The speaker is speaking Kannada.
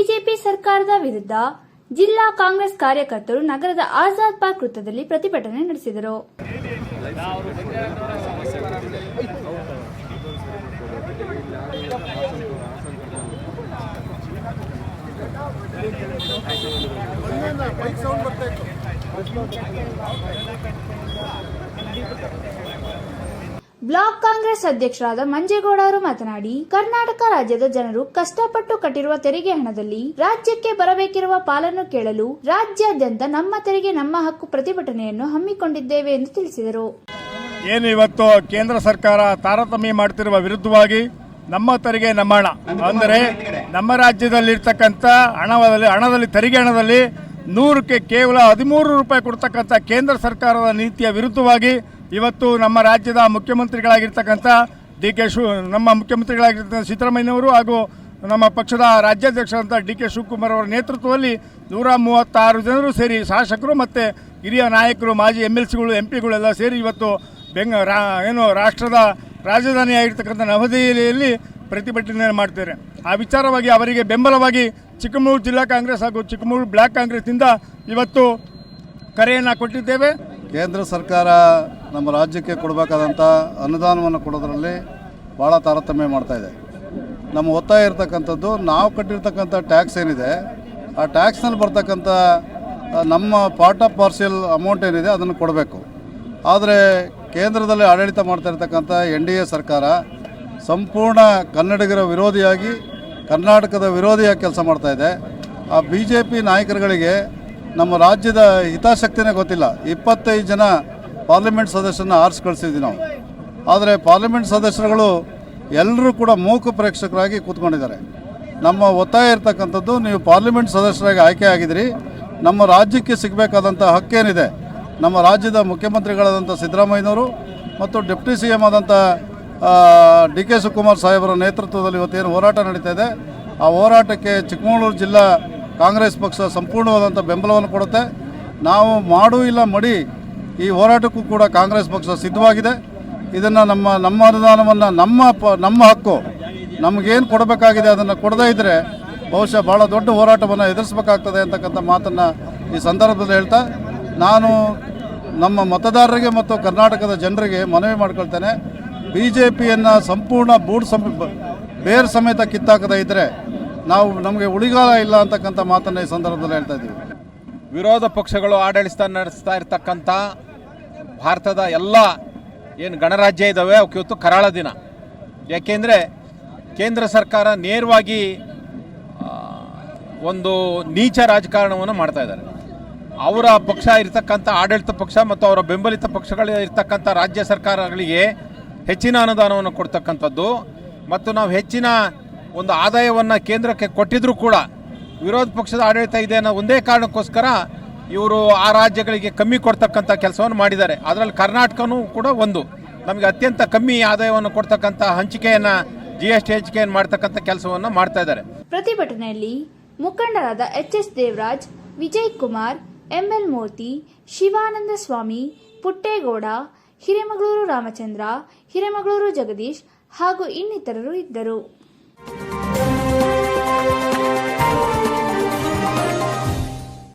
ಬಿಜೆಪಿ ಸರ್ಕಾರದ ವಿರುದ್ಧ ಜಿಲ್ಲಾ ಕಾಂಗ್ರೆಸ್ ಕಾರ್ಯಕರ್ತರು ನಗರದ ಆಜಾದ್ ಪಾರ್ಕ್ ವೃತ್ತದಲ್ಲಿ ಪ್ರತಿಭಟನೆ ನಡೆಸಿದರು. ಬ್ಲಾಕ್ ಕಾಂಗ್ರೆಸ್ ಅಧ್ಯಕ್ಷರಾದ ಮಂಜೇಗೌಡ ಅವರು ಮಾತನಾಡಿ, ಕರ್ನಾಟಕ ರಾಜ್ಯದ ಜನರು ಕಷ್ಟಪಟ್ಟು ಕಟ್ಟಿರುವ ತೆರಿಗೆ ಹಣದಲ್ಲಿ ರಾಜ್ಯಕ್ಕೆ ಬರಬೇಕಿರುವ ಪಾಲನ್ನು ಕೇಳಲು ರಾಜ್ಯಾದ್ಯಂತ ನಮ್ಮ ತೆರಿಗೆ, ನಮ್ಮ ಹಕ್ಕು ಪ್ರತಿಭಟನೆಯನ್ನು ಹಮ್ಮಿಕೊಂಡಿದ್ದೇವೆ ಎಂದು ತಿಳಿಸಿದರು. ಏನು ಇವತ್ತು ಕೇಂದ್ರ ಸರ್ಕಾರ ತಾರತಮ್ಯ ಮಾಡ್ತಿರುವ ವಿರುದ್ಧವಾಗಿ ನಮ್ಮ ತೆರಿಗೆ ನಮ್ಮ ಹಣ. ಅಂದರೆ ನಮ್ಮ ರಾಜ್ಯದಲ್ಲಿ ಇರ್ತಕ್ಕಂಥ ಹಣದಲ್ಲಿ ಹಣದಲ್ಲಿ, ತೆರಿಗೆ ಹಣದಲ್ಲಿ ನೂರಕ್ಕೆ ಕೇವಲ ಹದಿಮೂರು ರೂಪಾಯಿ ಕೊಡ್ತಕ್ಕಂಥ ಕೇಂದ್ರ ಸರ್ಕಾರದ ನೀತಿಯ ವಿರುದ್ಧವಾಗಿ ಇವತ್ತು ನಮ್ಮ ರಾಜ್ಯದ ಮುಖ್ಯಮಂತ್ರಿಗಳಾಗಿರ್ತಕ್ಕಂಥ ಡಿ ಕೆ ಶಿವ ನಮ್ಮ ಮುಖ್ಯಮಂತ್ರಿಗಳಾಗಿರ್ತಕ್ಕಂಥ ಸಿದ್ದರಾಮಯ್ಯನವರು ಹಾಗೂ ನಮ್ಮ ಪಕ್ಷದ ರಾಜ್ಯಾಧ್ಯಕ್ಷರಂಥ ಡಿ ಕೆ ಶಿವಕುಮಾರ್ ಅವರ ನೇತೃತ್ವದಲ್ಲಿ ನೂರ ಮೂವತ್ತಾರು ಜನರು ಸೇರಿ ಶಾಸಕರು ಮತ್ತು ಹಿರಿಯ ನಾಯಕರು, ಮಾಜಿ ಎಂ ಎಲ್ ಸಿಗಳು, ಎಂ ಪಿಗಳೆಲ್ಲ ಸೇರಿ ಇವತ್ತು ಬೆಂಗ, ರಾ, ಏನು ರಾಷ್ಟ್ರದ ರಾಜಧಾನಿಯಾಗಿರ್ತಕ್ಕಂಥ ನವದೆಹಲಿಯಲ್ಲಿ ಪ್ರತಿಭಟನೆ ಮಾಡ್ತಾರೆ ಆ ವಿಚಾರವಾಗಿ ಅವರಿಗೆ ಬೆಂಬಲವಾಗಿ ಚಿಕ್ಕಮಗಳೂರು ಜಿಲ್ಲಾ ಕಾಂಗ್ರೆಸ್ ಹಾಗೂ ಚಿಕ್ಕಮಗಳೂರು ಬ್ಲಾಕ್ ಕಾಂಗ್ರೆಸ್ನಿಂದ ಇವತ್ತು ಕರೆಯನ್ನು ಕೊಟ್ಟಿದ್ದೇವೆ. ಕೇಂದ್ರ ಸರ್ಕಾರ ನಮ್ಮ ರಾಜ್ಯಕ್ಕೆ ಕೊಡಬೇಕಾದಂಥ ಅನುದಾನವನ್ನು ಕೊಡೋದ್ರಲ್ಲಿ ಭಾಳ ತಾರತಮ್ಯ ಮಾಡ್ತಾ ಇದೆ. ನಮ್ಮ ಒತ್ತಾಯ ಇರತಕ್ಕಂಥದ್ದು, ನಾವು ಕಟ್ಟಿರ್ತಕ್ಕಂಥ ಟ್ಯಾಕ್ಸ್ ಏನಿದೆ, ಆ ಟ್ಯಾಕ್ಸ್ನಲ್ಲಿ ಬರ್ತಕ್ಕಂಥ ನಮ್ಮ ಪಾರ್ಟ್ ಆಫ್ ಪಾರ್ಸೆಲ್ ಅಮೌಂಟ್ ಏನಿದೆ ಅದನ್ನು ಕೊಡಬೇಕು. ಆದರೆ ಕೇಂದ್ರದಲ್ಲಿ ಆಡಳಿತ ಮಾಡ್ತಾ ಇರ್ತಕ್ಕಂಥ ಎನ್ ಡಿ ಎ ಸರ್ಕಾರ ಸಂಪೂರ್ಣ ಕನ್ನಡಿಗರ ವಿರೋಧಿಯಾಗಿ, ಕರ್ನಾಟಕದ ವಿರೋಧಿಯಾಗಿ ಕೆಲಸ ಮಾಡ್ತಾ ಇದೆ. ಆ ಬಿ ಜೆ ಪಿ ನಾಯಕರುಗಳಿಗೆ ನಮ್ಮ ರಾಜ್ಯದ ಹಿತಾಸಕ್ತಿನೇ ಗೊತ್ತಿಲ್ಲ. ಇಪ್ಪತ್ತೈದು ಜನ ಪಾರ್ಲಿಮೆಂಟ್ ಸದಸ್ಯರನ್ನ ಆರಿಸಿ ಕಳಿಸಿದ್ವಿ ನಾವು. ಆದರೆ ಪಾರ್ಲಿಮೆಂಟ್ ಸದಸ್ಯರುಗಳು ಎಲ್ಲರೂ ಕೂಡ ಮೂಕ ಪ್ರೇಕ್ಷಕರಾಗಿ ಕೂತ್ಕೊಂಡಿದ್ದಾರೆ. ನಮ್ಮ ಒತ್ತಾಯ ಇರ್ತಕ್ಕಂಥದ್ದು ನೀವು ಪಾರ್ಲಿಮೆಂಟ್ ಸದಸ್ಯರಾಗಿ ಆಯ್ಕೆ ಆಗಿದ್ರಿ. ನಮ್ಮ ರಾಜ್ಯಕ್ಕೆ ಸಿಗಬೇಕಾದಂಥ ಹಕ್ಕೇನಿದೆ? ನಮ್ಮ ರಾಜ್ಯದ ಮುಖ್ಯಮಂತ್ರಿಗಳಾದಂಥ ಸಿದ್ದರಾಮಯ್ಯನವರು ಮತ್ತು ಡೆಪ್ಟಿ ಸಿ ಎಂ ಆದಂಥ ಡಿ ಕೆ ಶಿವಕುಮಾರ್ ಸಾಹೇಬರ ನೇತೃತ್ವದಲ್ಲಿ ಇವತ್ತೇನು ಹೋರಾಟ ನಡೀತಾ ಇದೆ. ಆ ಹೋರಾಟಕ್ಕೆ ಚಿಕ್ಕಮಗಳೂರು ಜಿಲ್ಲಾ ಕಾಂಗ್ರೆಸ್ ಪಕ್ಷ ಸಂಪೂರ್ಣವಾದಂಥ ಬೆಂಬಲವನ್ನು ಕೊಡುತ್ತೆ. ನಾವು ಮಾಡು ಇಲ್ಲ, ಮಡಿ ಈ ಹೋರಾಟಕ್ಕೂ ಕೂಡ ಕಾಂಗ್ರೆಸ್ ಪಕ್ಷ ಸಿದ್ಧವಾಗಿದೆ. ಇದನ್ನು ನಮ್ಮ ನಮ್ಮ ಅನುದಾನವನ್ನು ನಮ್ಮ ಪ, ನಮ್ಮ ಹಕ್ಕು. ನಮಗೇನು ಕೊಡಬೇಕಾಗಿದೆ ಅದನ್ನು ಕೊಡದೇ ಇದ್ದರೆ ಬಹುಶಃ ಭಾಳ ದೊಡ್ಡ ಹೋರಾಟವನ್ನು ಎದುರಿಸಬೇಕಾಗ್ತದೆ ಅಂತಕ್ಕಂಥ ಮಾತನ್ನು ಈ ಸಂದರ್ಭದಲ್ಲಿ ಹೇಳ್ತಾ, ನಾನು ನಮ್ಮ ಮತದಾರರಿಗೆ ಮತ್ತು ಕರ್ನಾಟಕದ ಜನರಿಗೆ ಮನವಿ ಮಾಡ್ಕೊಳ್ತೇನೆ. ಬಿ ಜೆ ಪಿಯನ್ನು ಸಂಪೂರ್ಣ ಬೂಡ್ ಸಮ ಬೇರ್ ಸಮೇತ ಕಿತ್ತಾಕದೇ ಇದ್ದರೆ ನಾವು ನಮಗೆ ಉಳಿಗಾಲ ಇಲ್ಲ ಅಂತಕ್ಕಂಥ ಮಾತನ್ನು ಈ ಸಂದರ್ಭದಲ್ಲಿ ಹೇಳ್ತಾ ಇದ್ದೀವಿ. ವಿರೋಧ ಪಕ್ಷಗಳು ಆಡಳಿತ ನಡೆಸ್ತಾ ಇರ್ತಕ್ಕಂಥ ಭಾರತದ ಎಲ್ಲ ಏನು ಗಣರಾಜ್ಯ ಇದ್ದಾವೆ ಅವಕ್ಕೆ ಇವತ್ತು ಕರಾಳ ದಿನ. ಯಾಕೆಂದರೆ ಕೇಂದ್ರ ಸರ್ಕಾರ ನೇರವಾಗಿ ಒಂದು ನೀಚ ರಾಜಕಾರಣವನ್ನು ಮಾಡ್ತಾ ಇದ್ದಾರೆ. ಅವರ ಪಕ್ಷ ಇರತಕ್ಕಂಥ ಆಡಳಿತ ಪಕ್ಷ ಮತ್ತು ಅವರ ಬೆಂಬಲಿತ ಪಕ್ಷಗಳು ಇರ್ತಕ್ಕಂಥ ರಾಜ್ಯ ಸರ್ಕಾರಗಳಿಗೆ ಹೆಚ್ಚಿನ ಅನುದಾನವನ್ನು ಕೊಡ್ತಕ್ಕಂಥದ್ದು. ಮತ್ತು ನಾವು ಹೆಚ್ಚಿನ ಒಂದು ಆದಾಯವನ್ನು ಕೇಂದ್ರಕ್ಕೆ ಕೊಟ್ಟಿದ್ರೂ ಕೂಡ ವಿರೋಧ ಪಕ್ಷದ ಆಡಳಿತ ಇದೆ ಅನ್ನೋ ಒಂದೇ ಕಾರಣಕ್ಕೋಸ್ಕರ ಇವರು ಆ ರಾಜ್ಯಗಳಿಗೆ ಕಮ್ಮಿ ಕೊಡ್ತಕ್ಕಂಥ ಕೆಲಸವನ್ನು ಮಾಡಿದ್ದಾರೆ. ಅದರಲ್ಲಿ ಕರ್ನಾಟಕನೂ ಕೂಡ ಒಂದು. ನಮಗೆ ಅತ್ಯಂತ ಕಮ್ಮಿ ಆದಾಯವನ್ನು ಕೊಡ್ತಕ್ಕಂಥ ಹಂಚಿಕೆಯನ್ನು ಜಿ ಎಸ್ ಟಿ ಹಂಚಿಕೆಯನ್ನು ಮಾಡ್ತಕ್ಕಂಥ ಕೆಲಸವನ್ನು ಮಾಡ್ತಾ ಇದ್ದಾರೆ. ಪ್ರತಿಭಟನೆಯಲ್ಲಿ ಮುಖಂಡರಾದ H S Devaraj, Vijay Kumar, M L Murthy, Shivananda Swamy, Puttegowda, Hiremagaluru Ramachandra, Hiremagaluru Jagadish ಹಾಗೂ ಇನ್ನಿತರರು ಇದ್ದರು.